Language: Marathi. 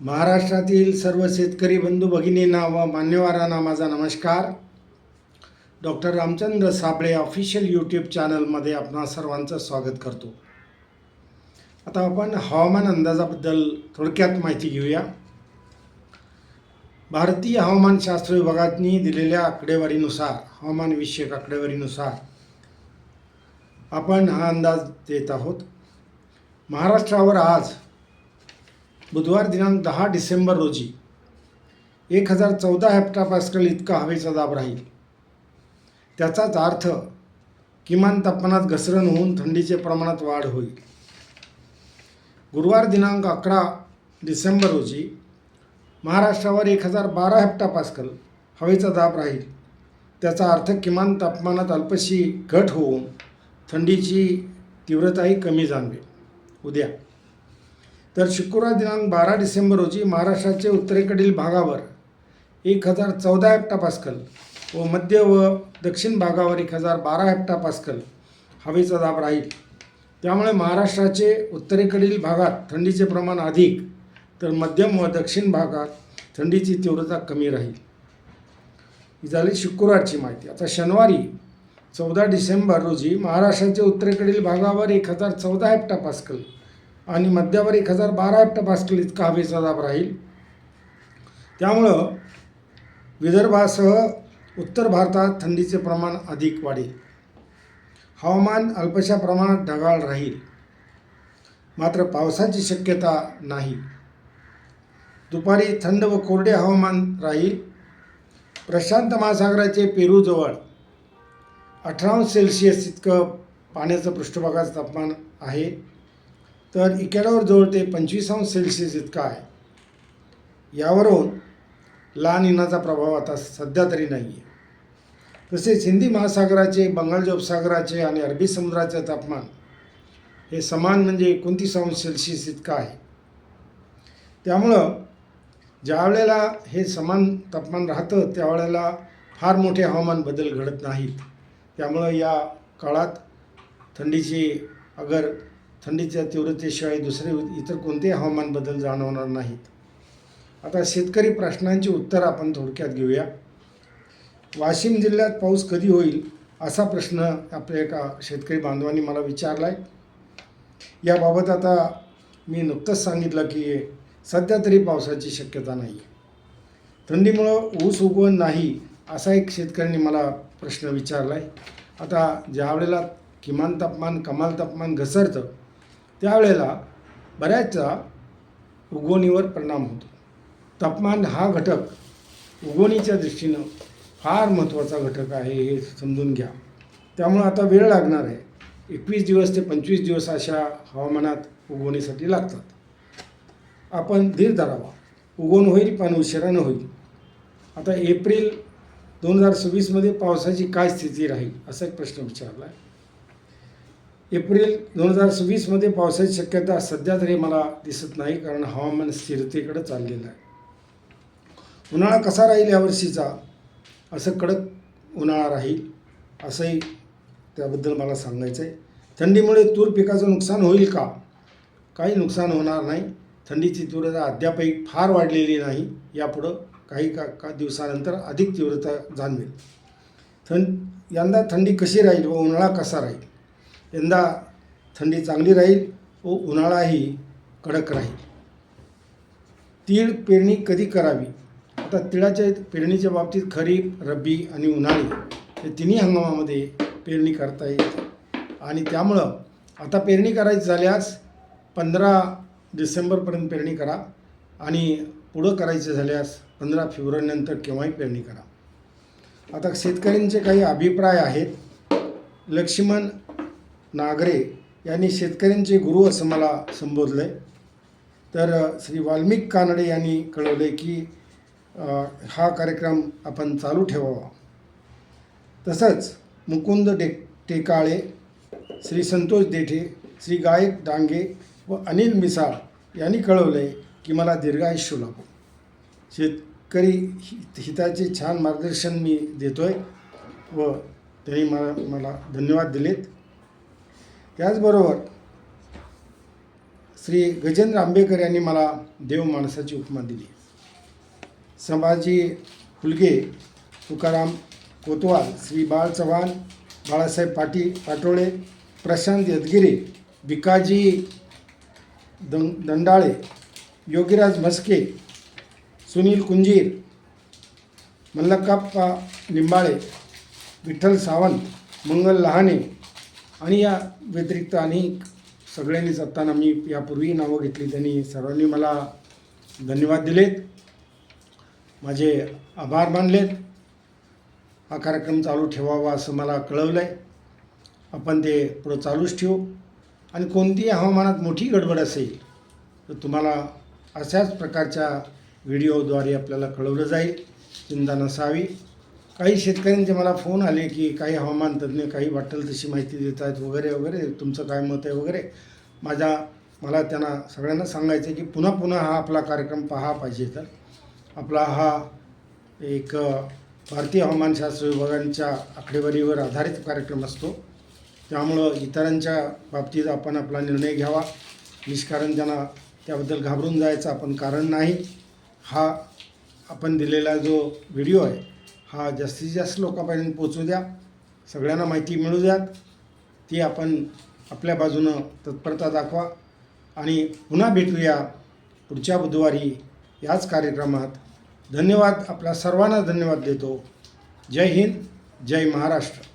महाराष्ट्रातील सर्व शेतकरी बंधू भगिनींना व मान्यवरांना माझा नमस्कार. Doctor Ramchandra Sable official YouTube चॅनलमध्ये आपणा सर्वांचं स्वागत करतो. आता आपण हवामान अंदाजाबद्दल थोडक्यात माहिती घेऊया. भारतीय हवामानशास्त्र विभागाने दिलेल्या आकडेवारीनुसार हवामानविषयक आकडेवारीनुसार आपण हा अंदाज देत आहोत. महाराष्ट्रावर आज बुधवार दिनांक दहा डिसेंबर रोजी एक हजार चौदा हॅप्टापास्कल इतका हवेचा दाब राहील. त्याचाच अर्थ किमान तापमानात घसरण होऊन थंडीचे प्रमाणात वाढ होईल. गुरुवार दिनांक अकरा डिसेंबर रोजी महाराष्ट्रावर एक हजार बारा हॅप्टापास्कल हवेचा दाब राहील. त्याचा अर्थ किमान तापमानात अल्पशी घट होऊन थंडीची तीव्रताही कमी जाणवेल. उद्या तर शुक्रवार दिनांक बारा डिसेंबर रोजी महाराष्ट्राच्या उत्तरेकडील भागावर एक हजार चौदा हेक्टापास्कल व मध्य व दक्षिण भागावर एक हजार बारा हेक्टापास्कल हवेचा दाब राहील. त्यामुळे महाराष्ट्राचे उत्तरेकडील भागात थंडीचे प्रमाण अधिक तर मध्यम व दक्षिण भागात थंडीची तीव्रता कमी राहील. ही झाली शुक्रवारची माहिती. आता शनिवारी चौदा डिसेंबर रोजी महाराष्ट्राच्या उत्तरेकडील भागावर एक हजार चौदा हेक्टापास्कल आणि मध्यावर एक हजार बारा हेक्टापास्कल इतका हवेचा दाब राहील. त्यामुळं विदर्भासह उत्तर भारतात थंडीचे प्रमाण अधिक वाढेल. हवामान अल्पशा प्रमाणात ढगाळ राहील. मात्र पावसाची शक्यता नाही. दुपारी थंड व कोरडे हवामान राहील. प्रशांत महासागराचे पेरूजवळ अठरा अंश सेल्सिअस इतकं पाण्याचं पृष्ठभागाचं तापमान आहे. तर इकॅडॉर जवळ ते पंचवीस अंश सेल्सिअस इतका आहे. यावरून लहान इनाचा प्रभाव आता सध्या तरी नाही आहे तसेच हिंदी महासागराचे बंगालच्या उपसागराचे आणि अरबी समुद्राचे तापमान हे समान म्हणजे एकोणतीस अंश सेल्सिअस इतकं आहे. त्यामुळं ज्यावेळेला हे समान तापमान राहतं त्यावेळेला फार मोठे हवामान बदल घडत नाहीत. त्यामुळं या काळात थंडीची अगर थंडीच्या तीव्रतेशिवाय दुसरे इतर कोणतेही हवामान बदल जाणवणार नाहीत. आता शेतकरी प्रश्नांची उत्तर आपण थोडक्यात घेऊया. वाशिम जिल्ह्यात पाऊस कधी होईल असा प्रश्न आपल्या एका शेतकरी बांधवांनी मला विचारला आहे याबाबत आता मी नुकतंच सांगितलं की सध्या तरी पावसाची शक्यता नाही. थंडीमुळं ऊस उगवण नाही असा एक शेतकऱ्यांनी मला प्रश्न विचारला आहे आता ज्या वेळेला किमान तापमान कमाल तापमान घसरतं त्यावेळेला बऱ्याचदा उगवणीवर परिणाम होतो. तापमान हा घटक उगवणीच्या दृष्टीनं फार महत्त्वाचा घटक आहे हे समजून घ्या. त्यामुळं आता वेळ लागणार आहे. एकवीस दिवस ते पंचवीस दिवस अशा हवामानात उगवणीसाठी लागतात. आपण धीर धरावा. उगवण होईल पण उशिरानं होईल. आता एप्रिल दोन हजार सव्वीसमध्ये पावसाची काय स्थिती राहील असा एक प्रश्न विचारला आहे एप्रिल दोन हजार सव्वीसमध्ये पावसाची शक्यता सध्या तरी मला दिसत नाही कारण हवामान स्थिरतेकडे चाललेलं आहे. उन्हाळा कसा राहील यावर्षीचा? असं कडक उन्हाळा राहील असंही त्याबद्दल मला सांगायचं आहे. थंडीमुळे तूर पिकाचं नुकसान होईल का? काही नुकसान होणार नाही. थंडीची तीव्रता अद्यापही फार वाढलेली नाही. यापुढं काही का का दिवसानंतर अधिक तीव्रता जाणवेल. थंड यंदा थंडी कशी राहील व उन्हाळा कसा राहील? यंदा थंडी चांगली राहील व उन्हाळाही कडक राहील. तीळ पेरणी कधी करावी? आता तिळाच्या पेरणीच्या बाबतीत खरीप रब्बी आणि उन्हाळी हे तिन्ही हंगामामध्ये पेरणी करता येते. आणि त्यामुळं आता पेरणी करायची झाल्यास पंधरा डिसेंबरपर्यंत पेरणी करा आणि पुढं करायचं झाल्यास पंधरा फेब्रुवारीनंतर केव्हाही पेरणी करा. आता शेतकऱ्यांचे काही अभिप्राय आहेत. लक्ष्मण नागरे यांनी शेतकऱ्यांचे गुरु असं मला संबोधलं आहे तर श्री वाल्मिक कानडे यांनी कळवले की हा कार्यक्रम आपण चालू ठेवावा. तसंच मुकुंद डे टेकाळे श्री संतोष देठे श्री गायक डांगे व अनिल मिसाळ यांनी कळवलं आहे की मला दीर्घायुष्य लाभो शेतकरी हि- हिताचे छान मार्गदर्शन मी देतो आहे व त्यांनी मला मला धन्यवाद दिलेत. त्याचबरोबर श्री गजेंद्र आंबेकर यांनी मला देव माणसाची उपमा दिली. संभाजी फुलगे तुकाराम कोतवाल श्री बाळ चव्हाण बाळासाहेब पाटी पाटोळे प्रशांत यदगिरे भिकाजी दं दंडाळे योगीराज म्हस्के सुनील कुंजीर मल्लकाप्पा लिंबाळे विठ्ठल सावंत मंगल लहाने आणि या व्यतिरिक्त अनेक सगळ्यांनी जाताना मी यापूर्वी नावं घेतली त्यांनी सर्वांनी मला धन्यवाद दिलेत. माझे आभार मानलेत. हा कार्यक्रम चालू ठेवावा असं मला कळवलं आहे आपण ते पुढं चालूच ठेवू. आणि कोणतीही हवामानात मोठी गडबड असेल तर तुम्हाला अशाच प्रकारच्या व्हिडिओद्वारे आपल्याला कळवलं जाईल. चिंता नसावी. काही शेतकऱ्यांचे मला फोन आले की काही हवामान तज्ज्ञ काही वाटेल तशी माहिती देत आहेत वगैरे वगैरे. तुमचं काय मत आहे वगैरे. माझ्या मला त्यांना सगळ्यांना सांगायचं की पुन्हा पुन्हा हा आपला कार्यक्रम पहा पाहिजे तर. आपला हा एक भारतीय हवामानशास्त्र विभागांच्या आकडेवारीवर आधारित कार्यक्रम असतो. त्यामुळं इतरांच्या बाबतीत आपण आपला निर्णय घ्यावा. निष्कारण त्यांना त्याबद्दल घाबरून जायचं आपण कारण नाही. हा आपण दिलेला जो व्हिडिओ आहे हा जास्तीत जास्त लोकांपर्यंत पोचू द्या. सगळ्यांना माहिती मिळू द्यात. ती आपण आपल्या बाजूनं तत्परता दाखवा. आणि पुन्हा भेटूया पुढच्या बुधवारी याच कार्यक्रमात. धन्यवाद. आपल्या सर्वांना धन्यवाद देतो. जय हिंद. जय महाराष्ट्र.